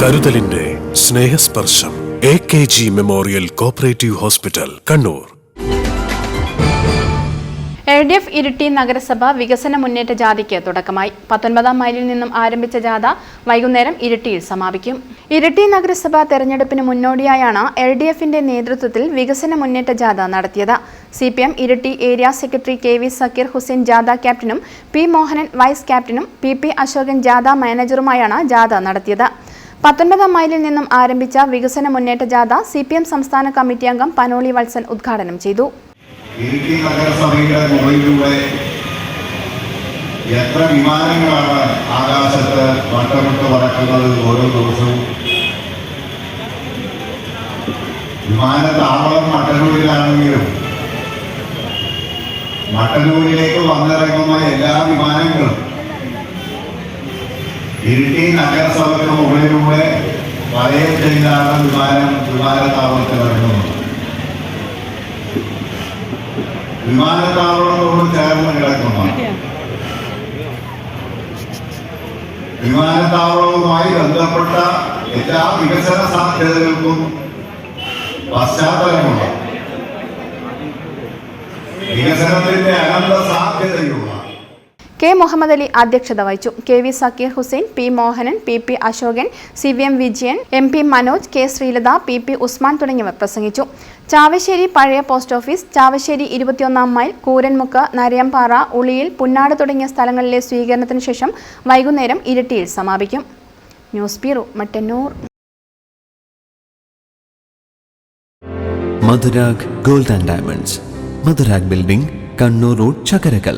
കരുതലിന്റെ Snehasparsham A K G memorial cooperative hospital Kannur. L D F Iritty നഗരസഭ വികസന മുന്നേറ്റ ജാഥയ്ക്ക് തുടക്കമായി. പത്തൊൻപതാം മൈലിൽ നിന്നും ആരംഭിച്ച ജാഥ വൈകുന്നേരം ഇരിട്ടിയിൽ സമാപിക്കും. ഇരിട്ടി നഗരസഭ തെരഞ്ഞെടുപ്പിന് മുന്നോടിയായാണ് എൽ ഡി എഫിന്റെ നേതൃത്വത്തിൽ വികസന മുന്നേറ്റ ജാഥ നടത്തിയത്. C P M Iritty area secretary K V Zakir Hussain ജാഥ ക്യാപ്റ്റനും പി മോഹനൻ വൈസ് ക്യാപ്റ്റനും പി പി അശോകൻ ജാഥ മാനേജറുമായാണ് ജാഥ നടത്തിയത്. പത്തൊൻപതാം മൈലിൽ നിന്നും ആരംഭിച്ച വികസന മുന്നേറ്റ ജാഥ സി പി എം സംസ്ഥാന കമ്മിറ്റി അംഗം പനോളി വത്സൻ ഉദ്ഘാടനം ചെയ്തു. ഇടുക്കി നഗരസഭയുടെ മുകളിലൂടെ എത്ര വിമാനങ്ങളാണ് ആകാശത്ത് വട്ടമിട്ട് പറക്കുന്നത് ഓരോ ദിവസവും? വിമാനത്താവളം മട്ടന്നൂരിലാണെങ്കിലും മട്ടന്നൂരിലേക്ക് വന്നിറങ്ങുന്ന എല്ലാ വിമാനങ്ങളും ഇരിട്ടി നഗരസഭയ്ക്ക് മുകളിലൂടെ വലയം ചെയ്താണ് വിമാനം വിമാനത്താവളത്തിൽ ഇറങ്ങുന്നത് വിമാനത്താവളത്തോട് ചേർന്ന് കിടക്കുന്ന. വിമാനത്താവളവുമായി ബന്ധപ്പെട്ട എല്ലാ വികസന സാധ്യതകൾക്കും പശ്ചാത്തലമുള്ള വികസനത്തിന്റെ അനന്ത സാധ്യതയുള്ള കെ മുഹമ്മദ് അലി അധ്യക്ഷത വഹിച്ചു. K V Zakir Hussain P Mohanan P P Ashokan C V M Vijayan M P Manoj K Sreelatha P P Usman തുടങ്ങിയവർ പ്രസംഗിച്ചു. ചാവശ്ശേരി പഴയ പോസ്റ്റ് ഓഫീസ് ചാവശ്ശേരി ഇരുപത്തിയൊന്നാം മൈൽ കൂരൻമുക്ക് നരയംപാറ ഉളിയിൽ പുന്നാട് തുടങ്ങിയ സ്ഥലങ്ങളിലെ സ്വീകരണത്തിന് ശേഷം വൈകുന്നേരം ഇരട്ടിയിൽ സമാപിക്കും. News bureau Mattannur. Madhurag gold and diamonds. Madhurag building Kannur road Chakkarakkal.